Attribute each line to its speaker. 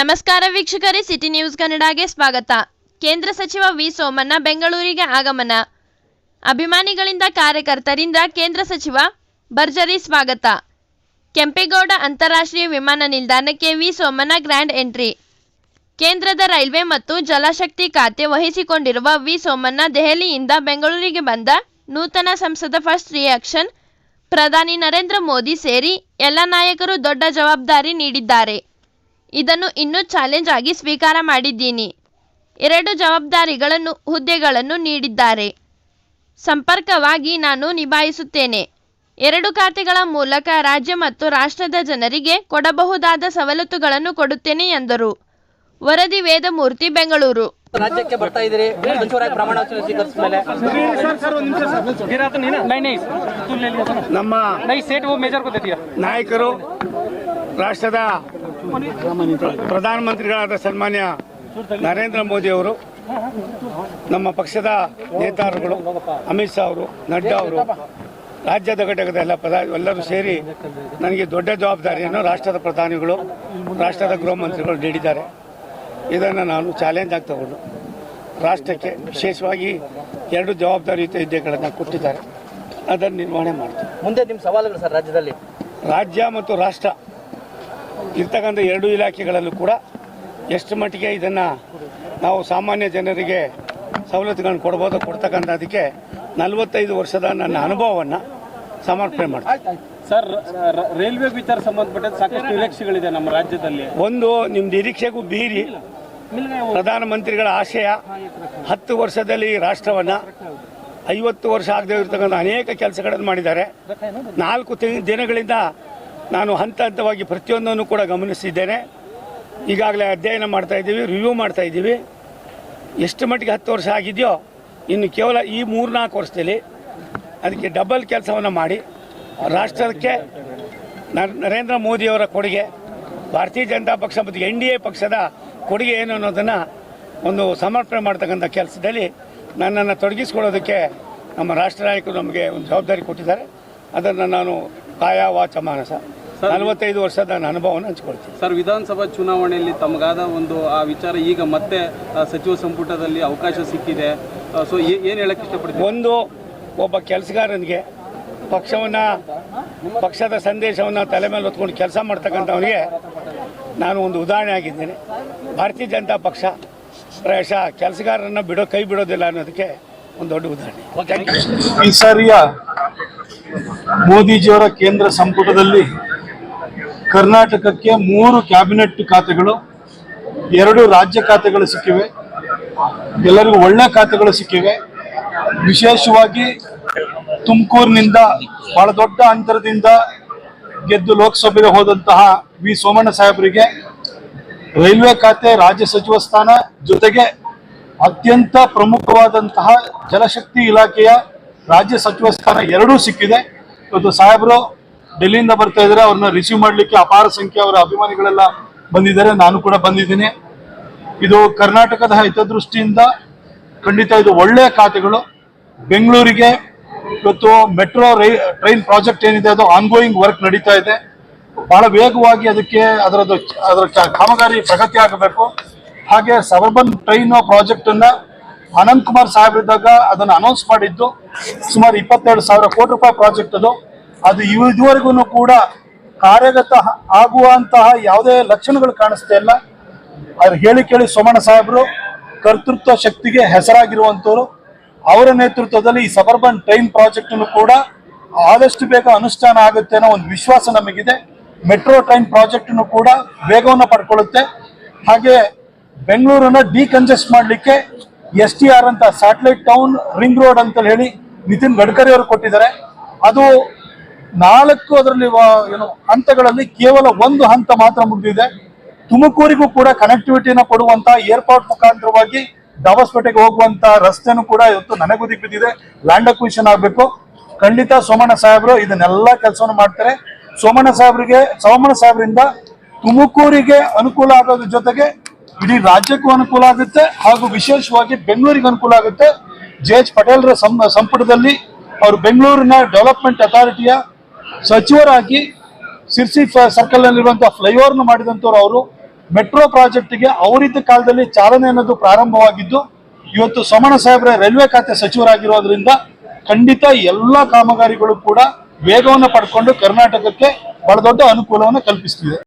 Speaker 1: ನಮಸ್ಕಾರ ವೀಕ್ಷಕರೇ, city news ಕನ್ನಡಗೆ ಸ್ವಾಗತ. ಕೇಂದ್ರ ಸಚಿವ ವಿ ಸೋಮಣ್ಣ ಬೆಂಗಳೂರಿಗೆ ಆಗಮನ. ಅಭಿಮಾನಿಗಳಿಂದ ಕಾರ್ಯಕರ್ತರಿಂದ ಕೇಂದ್ರ ಸಚಿವ ಭರ್ಜರಿ ಸ್ವಾಗತ. ಕೆಂಪೇಗೌಡ ಅಂತಾರಾಷ್ಟ್ರೀಯ ವಿಮಾನ ನಿಲ್ದಾಣಕ್ಕೆ ವಿ ಸೋಮಣ್ಣ ಗ್ರ್ಯಾಂಡ್ ಎಂಟ್ರಿ. ಕೇಂದ್ರದ ರೈಲ್ವೆ ಮತ್ತು ಜಲಶಕ್ತಿ ಖಾತೆ ವಹಿಸಿಕೊಂಡಿರುವ ವಿ ಸೋಮಣ್ಣ ದೆಹಲಿಯಿಂದ ಬೆಂಗಳೂರಿಗೆ ಬಂದ ನೂತನ ಸಂಸದ ಫಸ್ಟ್ ರಿಯಾಕ್ಷನ್ ಪ್ರಧಾನಿ ನರೇಂದ್ರ ಮೋದಿ ಸೇರಿ ಎಲ್ಲ ನಾಯಕರು ದೊಡ್ಡ ಜವಾಬ್ದಾರಿ ನೀಡಿದ್ದಾರೆ. ಇದನ್ನು ಇನ್ನೂ ಚಾಲೆಂಜ್ ಆಗಿ ಸ್ವೀಕಾರ ಮಾಡಿದ್ದೀನಿ. ಎರಡು ಜವಾಬ್ದಾರಿಗಳನ್ನು ಹುದ್ದೆಗಳನ್ನು ನೀಡಿದ್ದಾರೆ. ಸಂಪರ್ಕವಾಗಿ ನಾನು ನಿಭಾಯಿಸುತ್ತೇನೆ. ಎರಡು ಖಾತೆಗಳ ಮೂಲಕ ರಾಜ್ಯ ಮತ್ತು ರಾಷ್ಟ್ರದ ಜನರಿಗೆ ಕೊಡಬಹುದಾದ ಸವಲತ್ತುಗಳನ್ನು ಕೊಡುತ್ತೇನೆ ಎಂದರು. ವರದಿ ವೇದಮೂರ್ತಿ ಬೆಂಗಳೂರು.
Speaker 2: ರಾಜ್ಯಕ್ಕೆ ಬರ್ತಾ ಇದ್ದೀರಿ. ಪ್ರಮಾಣ ವಚನ ಸ್ವೀಕರಿಸಿದ ಮೇಲೆ
Speaker 3: ನಮ್ಮ ನಾಯಕರು ರಾಷ್ಟ್ರದ ಪ್ರಧಾನಮಂತ್ರಿಗಳಾದ ಸನ್ಮಾನ್ಯ ನರೇಂದ್ರ ಮೋದಿ ಅವರು ನಮ್ಮ ಪಕ್ಷದ ನೇತಾರರುಗಳು ಅಮಿತ್ ಶಾ ಅವರು ನಡ್ಡಾ ಅವರು ರಾಜ್ಯದ ಘಟಕದ ಎಲ್ಲ ಪದ ಎಲ್ಲರೂ ಸೇರಿ ನನಗೆ ದೊಡ್ಡ ಜವಾಬ್ದಾರಿಯನ್ನು ರಾಷ್ಟ್ರದ ಪ್ರಧಾನಿಗಳು ರಾಷ್ಟ್ರದ ಗೃಹ ಮಂತ್ರಿಗಳು ನೀಡಿದ್ದಾರೆ. ಇದನ್ನು ನಾನು ಚಾಲೆಂಜ್ ಆಗಿ ತಗೊಂಡು ರಾಷ್ಟ್ರಕ್ಕೆ ವಿಶೇಷವಾಗಿ ಎರಡು ಜವಾಬ್ದಾರಿಯುತ ಹುದ್ದೆಗಳನ್ನು ಕೊಟ್ಟಿದ್ದಾರೆ. ಅದನ್ನು ನಿರ್ವಹಣೆ ಮಾಡ್ತೀನಿ.
Speaker 2: ಮುಂದೆ ನಿಮ್ಮ ಸವಾಲುಗಳು ಸರ್ ರಾಜ್ಯದಲ್ಲಿ.
Speaker 3: ರಾಜ್ಯ ಮತ್ತು ರಾಷ್ಟ್ರ ಇರ್ತಕ್ಕಂಥ ಎರಡು ಇಲಾಖೆಗಳಲ್ಲೂ ಕೂಡ ಎಷ್ಟು ಮಟ್ಟಿಗೆ ಇದನ್ನು ನಾವು ಸಾಮಾನ್ಯ ಜನರಿಗೆ ಸವಲತ್ತುಗಳನ್ನು ಕೊಡ್ಬೋದು ಕೊಡ್ತಕ್ಕಂಥದ್ದಕ್ಕೆ ನಲವತ್ತೈದು ವರ್ಷದ ನನ್ನ ಅನುಭವವನ್ನು ಸಮರ್ಪಣೆ ಮಾಡ್ತೀನಿ.
Speaker 4: ಸರ್ ರೈಲ್ವೆ ವಿಚಾರ ಸಂಬಂಧಪಟ್ಟ ಸಾಕಷ್ಟು ನಿರೀಕ್ಷೆಗಳಿದೆ ನಮ್ಮ ರಾಜ್ಯದಲ್ಲಿ.
Speaker 3: ಒಂದು ನಿಮ್ಮ ನಿರೀಕ್ಷೆಗೂ ಬೀರಿ ಪ್ರಧಾನಮಂತ್ರಿಗಳ ಆಶಯ ಹತ್ತು ವರ್ಷದಲ್ಲಿ ರಾಷ್ಟ್ರವನ್ನು ಐವತ್ತು ವರ್ಷ ಆಗದೆ ಇರತಕ್ಕಂಥ ಅನೇಕ ಕೆಲಸಗಳನ್ನು ಮಾಡಿದ್ದಾರೆ. ನಾಲ್ಕು ತಿ- ದಿನಗಳಿಂದ ನಾನು ಹಂತ ಹಂತವಾಗಿ ಪ್ರತಿಯೊಂದನ್ನು ಕೂಡ ಗಮನಿಸಿದ್ದೇನೆ. ಈಗಾಗಲೇ ಅಧ್ಯಯನ ಮಾಡ್ತಾ ಇದ್ದೀವಿ ರಿವ್ಯೂ ಮಾಡ್ತಾ ಇದ್ದೀವಿ. ಎಷ್ಟು ಮಟ್ಟಿಗೆ ಹತ್ತು ವರ್ಷ ಆಗಿದೆಯೋ, ಇನ್ನು ಕೇವಲ ಈ ಮೂರ್ನಾಲ್ಕು ವರ್ಷದಲ್ಲಿ ಅದಕ್ಕೆ ಡಬಲ್ ಕೆಲಸವನ್ನು ಮಾಡಿ. ರಾಷ್ಟ್ರಕ್ಕೆ ನರೇಂದ್ರ ಮೋದಿಯವರ ಕೊಡುಗೆ, ಭಾರತೀಯ ಜನತಾ ಪಕ್ಷ ಮತ್ತು ಎನ್ ಡಿ ಎ ಪಕ್ಷದ ಕೊಡುಗೆ ಏನು ಅನ್ನೋದನ್ನು ಒಂದು ಸಮರ್ಪಣೆ ಮಾಡ್ತಕ್ಕಂಥ ಕೆಲಸದಲ್ಲಿ ನನ್ನನ್ನು ತೊಡಗಿಸ್ಕೊಳ್ಳೋದಕ್ಕೆ ನಮ್ಮ ರಾಷ್ಟ್ರ ನಮಗೆ ಒಂದು ಜವಾಬ್ದಾರಿ ಕೊಟ್ಟಿದ್ದಾರೆ. ಅದನ್ನು ನಾನು ಕಾಯ ಮಾನಸ. ನಲವತ್ತೈದು ವರ್ಷದ ನನ್ನ ಅನುಭವವನ್ನು ಹಂಚ್ಕೊಳ್ತೀನಿ.
Speaker 4: ಸರ್ ವಿಧಾನಸಭಾ ಚುನಾವಣೆಯಲ್ಲಿ ತಮಗಾದ ಒಂದು ಆ ವಿಚಾರ ಈಗ ಮತ್ತೆ ಆ, ಸಚಿವ ಸಂಪುಟದಲ್ಲಿ ಅವಕಾಶ ಸಿಕ್ಕಿದೆ. ಸೊ ಏನು ಹೇಳಕ್ ಇಷ್ಟಪಡ್ತೀವಿ
Speaker 3: ಒಂದು ಒಬ್ಬ ಕೆಲಸಗಾರನಿಗೆ ಪಕ್ಷವನ್ನು ಪಕ್ಷದ ಸಂದೇಶವನ್ನು ತಲೆ ಮೇಲೆ ಹೊತ್ಕೊಂಡು ಕೆಲಸ ಮಾಡ್ತಕ್ಕಂಥವನಿಗೆ ನಾನು ಒಂದು ಉದಾಹರಣೆ ಆಗಿದ್ದೇನೆ. ಭಾರತೀಯ ಜನತಾ ಪಕ್ಷ ಪ್ರಾಯಶಃ ಕೆಲಸಗಾರರನ್ನ ಬಿಡೋ ಕೈ ಬಿಡೋದಿಲ್ಲ ಅನ್ನೋದಕ್ಕೆ ಒಂದು ದೊಡ್ಡ ಉದಾಹರಣೆ.
Speaker 5: ಈ ಸಾರಿಯ ಮೋದಿಜಿಯವರ ಕೇಂದ್ರ ಸಂಪುಟದಲ್ಲಿ ಕರ್ನಾಟಕಕ್ಕೆ ಮೂರು ಕ್ಯಾಬಿನೆಟ್ ಖಾತೆಗಳು, ಎರಡು ರಾಜ್ಯ ಖಾತೆಗಳು ಸಿಕ್ಕಿವೆ. ಎಲ್ಲರಿಗೂ ಒಳ್ಳೆ ಖಾತೆಗಳು ಸಿಕ್ಕಿವೆ. ವಿಶೇಷವಾಗಿ ತುಮಕೂರಿನಿಂದ ಬಹಳ ದೊಡ್ಡ ಅಂತರದಿಂದ ಗೆದ್ದು ಲೋಕಸಭೆಗೆ ಹೋದಂತಹ ವಿ. ಸೋಮಣ್ಣ ಸಾಹೇಬರಿಗೆ ರೈಲ್ವೆ ಖಾತೆ, ರಾಜ್ಯ ಸಚಿವ ಸ್ಥಾನ ಜೊತೆಗೆ ಅತ್ಯಂತ ಪ್ರಮುಖವಾದಂತಹ ಜಲಶಕ್ತಿ ಇಲಾಖೆಯ ರಾಜ್ಯ ಸಚಿವ ಸ್ಥಾನ ಎರಡೂ ಸಿಕ್ಕಿದೆ. ಇವತ್ತು ಸಾಹೇಬರು ಡೆಲ್ಲಿಯಿಂದ ಬರ್ತಾ ಇದ್ದಾರೆ, ಅವ್ರನ್ನ ರಿಸೀವ್ ಮಾಡಲಿಕ್ಕೆ ಅಪಾರ ಸಂಖ್ಯೆ ಅವರ ಅಭಿಮಾನಿಗಳೆಲ್ಲ ಬಂದಿದ್ದಾರೆ. ನಾನು ಕೂಡ ಬಂದಿದ್ದೀನಿ. ಇದು ಕರ್ನಾಟಕದ ಹಿತದೃಷ್ಟಿಯಿಂದ ಖಂಡಿತ ಇದು ಒಳ್ಳೆಯ ಖಾತೆಗಳು. ಬೆಂಗಳೂರಿಗೆ ಇವತ್ತು ಮೆಟ್ರೋ ರೈ, ಟ್ರೈನ್ ಪ್ರಾಜೆಕ್ಟ್ ಏನಿದೆ, ಅದು ಆನ್ಗೋಯಿಂಗ್ ವರ್ಕ್ ನಡೀತಾ ಇದೆ. ಬಹಳ ವೇಗವಾಗಿ ಅದಕ್ಕೆ ಅದರದ್ದು ಅದರ ಕಾಮಗಾರಿ ಪ್ರಗತಿ ಆಗಬೇಕು. ಹಾಗೆ ಸಬರ್ಬನ್ ಟ್ರೈನ್ ಪ್ರಾಜೆಕ್ಟ್ ಅನ್ನ ಅನಂತ್ ಕುಮಾರ್ ಸಾಹೇಬ್ರಿದ್ದಾಗ ಅದನ್ನು ಅನೌನ್ಸ್ ಮಾಡಿದ್ದು ಸುಮಾರು ಇಪ್ಪತ್ತೆರಡು ಸಾವಿರ ಕೋಟಿ ರೂಪಾಯಿ ಪ್ರಾಜೆಕ್ಟ್ ಅದು. ಅದು ಇದುವರೆಗೂ ಕೂಡ ಕಾರ್ಯಗತ ಆಗುವಂತಹ ಯಾವುದೇ ಲಕ್ಷಣಗಳು ಕಾಣಿಸ್ತಾ ಇಲ್ಲ. ಅದು ಹೇಳಿ ಕೇಳಿ ಸೋಮಣ್ಣ ಸಾಹೇಬರು, ಕರ್ತೃತ್ವ ಶಕ್ತಿಗೆ ಹೆಸರಾಗಿರುವಂಥವ್ರು, ಅವರ ನೇತೃತ್ವದಲ್ಲಿ ಈ ಸಬರ್ಬನ್ ಟ್ರೈನ್ ಪ್ರಾಜೆಕ್ಟ್ ಕೂಡ ಆದಷ್ಟು ಬೇಗ ಅನುಷ್ಠಾನ ಆಗುತ್ತೆ ಅನ್ನೋ ಒಂದು ವಿಶ್ವಾಸ ನಮಗಿದೆ. ಮೆಟ್ರೋ ಟ್ರೈನ್ ಪ್ರಾಜೆಕ್ಟ್ ಕೂಡ ವೇಗವನ್ನು ಪಡ್ಕೊಳ್ಳುತ್ತೆ. ಹಾಗೆ ಬೆಂಗಳೂರನ್ನ ಡಿಕಂಜೆಸ್ಟ್ ಮಾಡಲಿಕ್ಕೆ ಎಸ್ ಟಿ ಆರ್ ಅಂತ ಸ್ಯಾಟಲೈಟ್ ಟೌನ್ ರಿಂಗ್ ರೋಡ್ ಅಂತ ಹೇಳಿ ನಿತಿನ್ ಗಡ್ಕರಿ ಅವರು ಕೊಟ್ಟಿದ್ದಾರೆ. ಅದು ನಾಲ್ಕು ಅದರಲ್ಲಿ ಏನು ಹಂತಗಳಲ್ಲಿ ಕೇವಲ ಒಂದು ಹಂತ ಮಾತ್ರ ಮುಗಿದಿದೆ. ತುಮಕೂರಿಗೂ ಕೂಡ ಕನೆಕ್ಟಿವಿಟಿನ ಕೊಡುವಂತ ಏರ್ಪೋರ್ಟ್ ಮುಖಾಂತರವಾಗಿ ದಾವಸ್ಪೇಟೆಗೆ ಹೋಗುವಂತ ರಸ್ತೆನೂ ಕೂಡ ಇವತ್ತು ನನಗೂ ಬಿದ್ದಿದೆ. ಲ್ಯಾಂಡ್ ಅಕ್ವಿಷನ್ ಆಗಬೇಕು. ಖಂಡಿತ ಸೋಮಣ್ಣ ಸಾಹೇಬರು ಇದನ್ನೆಲ್ಲ ಕೆಲಸವನ್ನು ಮಾಡ್ತಾರೆ. ಸೋಮಣ್ಣ ಸಾಹೇಬರಿಗೆ, ಸೋಮಣ್ಣ ಸಾಹೇಬರಿಂದ ತುಮಕೂರಿಗೆ ಅನುಕೂಲ ಆಗೋದ್ರ ಜೊತೆಗೆ ಇಡೀ ರಾಜ್ಯಕ್ಕೂ ಅನುಕೂಲ ಆಗುತ್ತೆ ಹಾಗೂ ವಿಶೇಷವಾಗಿ ಬೆಂಗಳೂರಿಗೆ ಅನುಕೂಲ ಆಗುತ್ತೆ. ಜೆ ಎಚ್ ಪಟೇಲ್ರ ಸಂಪುಟದಲ್ಲಿ ಅವರು ಬೆಂಗಳೂರಿನ ಡೆವಲಪ್ಮೆಂಟ್ ಅಥಾರಿಟಿಯ ಸಚಿವರಾಗಿ ಸಿರ್ಸಿ ಸರ್ಕಲ್ ನಲ್ಲಿರುವಂತಹ ಫ್ಲೈಓವರ್ ಮಾಡಿದಂತವ್ರು ಅವರು, ಮೆಟ್ರೋ ಪ್ರಾಜೆಕ್ಟ್ಗೆ ಅವರಿದ್ದ ಕಾಲದಲ್ಲಿ ಚಾಲನೆ ಅನ್ನೋದು ಪ್ರಾರಂಭವಾಗಿದ್ದು, ಇವತ್ತು ಸೋಮಣ್ಣ ಸಾಹೇಬ್ರ ರೈಲ್ವೆ ಖಾತೆ ಸಚಿವರಾಗಿರೋದ್ರಿಂದ ಖಂಡಿತ ಎಲ್ಲ ಕಾಮಗಾರಿಗಳು ಕೂಡ ವೇಗವನ್ನು ಪಡ್ಕೊಂಡು ಕರ್ನಾಟಕಕ್ಕೆ ಬಹಳ ದೊಡ್ಡ ಅನುಕೂಲವನ್ನು ಕಲ್ಪಿಸ್ತಿದೆ.